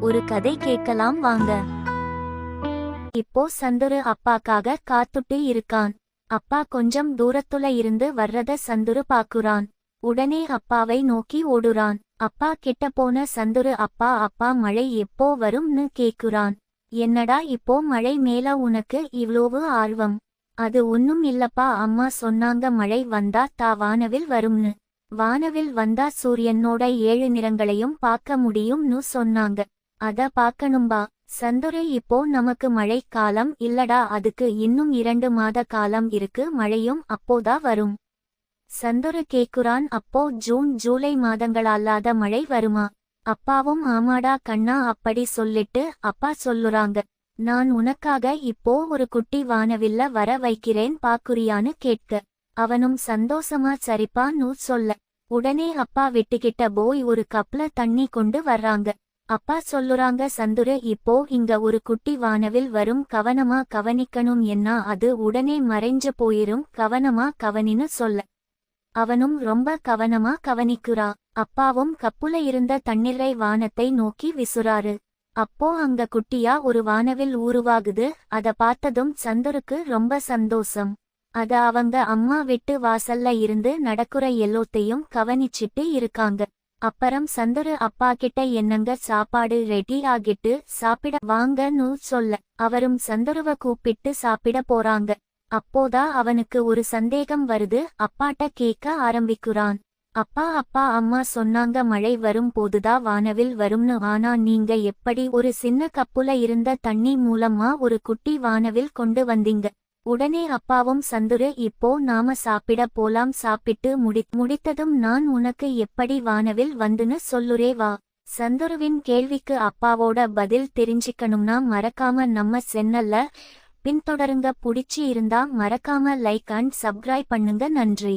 ஒரு கதை கேட்கலாம் வாங்க. இப்போ சந்துரு அப்பாக்காக காத்துட்டு இருக்கான். அப்பா கொஞ்சம் தூரத்துல இருந்து வர்றத சந்துரு பாக்குறான். உடனே அப்பாவை நோக்கி ஓடுறான். அப்பா கிட்ட போன சந்துரு அப்பா அப்பா மழை எப்போ வரும்னு கேக்குறான். என்னடா இப்போ மழை மேல உனக்கு இவ்ளோவு ஆர்வம்? அது ஒன்னும் இல்லப்பா அம்மா சொன்னாங்க மழை வந்தா தா வானவில் வரும்னு. வானவில் வந்தா சூரியனோட ஏழு நிறங்களையும் பார்க்க முடியும்னு சொன்னாங்க. அத பாக்கணும்பா. சந்துரு இப்போ நமக்கு மழை காலம் இல்லடா அதுக்கு இன்னும் இரண்டு மாத காலம் இருக்கு மழையும் அப்போதா வரும். சந்துரு கேக்குறான் அப்போ ஜூன் ஜூலை மாதங்களால்லாத மழை வருமா? அப்பாவும் ஆமாடா கண்ணா அப்படி சொல்லிட்டு அப்பா சொல்லுறாங்க. நான் உனக்காக இப்போ ஒரு குட்டி வானவில்ல வர வைக்கிறேன் பாக்குறியான்னு கேட்க. அவனும் சந்தோஷமா சரிப்பான்னு சொல்ல. உடனே அப்பா விட்டுக்கிட்ட போய் ஒரு கப்ல தண்ணி கொண்டு வர்றாங்க. அப்பா சொல்லுறாங்க சந்துரு இப்போ இங்க ஒரு குட்டி வானவில் வரும் கவனமா கவனிக்கணும் என்ன அது உடனே மறைஞ்சு போயிரும் கவனமா கவனின்னு சொல்ல. அவனும் ரொம்ப கவனமா கவனிக்கிறா. அப்பாவும் கப்புல இருந்த தண்ணீரை வானத்தை நோக்கி விசுறாரு. அப்போ அங்க குட்டியா ஒரு வானவில் உருவாகுது அத பார்த்ததும் சந்துருக்கு ரொம்ப சந்தோஷம். அத அவங்க அம்மா விட்டு வாசல்ல இருந்து நடக்குற எல்லோத்தையும் கவனிச்சிட்டு இருக்காங்க. அப்புறம் சந்தரு அப்பா கிட்ட என்னங்க சாப்பாடு ரெடி ஆகிட்டு சாப்பிட வாங்கன்னு சொல்ல. அவரும் சந்தருவ கூப்பிட்டு சாப்பிட போறாங்க. அப்போதா அவனுக்கு ஒரு சந்தேகம் வருது. அப்பாட்ட கேட்க ஆரம்பிக்கிறான். அப்பா அப்பா அம்மா சொன்னாங்க மழை வரும் போதுதா வானவில் வரும்னு. ஆனா நீங்க எப்படி ஒரு சின்ன கப்புல இருந்த தண்ணி மூலமா ஒரு குட்டி வானவில் கொண்டு வந்தீங்க? உடனே அப்பாவும் சந்துரு இப்போ நாம சாப்பிட போலாம் சாப்பிட்டு முடி முடித்ததும் நான் உனக்கு எப்படி வானவில் வந்துன்னு சொல்லுரே வா சந்துருவின் கேள்விக்கு அப்பாவோட பதில் தெரிஞ்சுக்கணும்னா மறக்காம நம்ம சென்னல்ல பின்தொடருங்க. புடிச்சு இருந்தா மறக்காம லைக் அண்ட் சப்ஸ்கிரைப் பண்ணுங்க. நன்றி.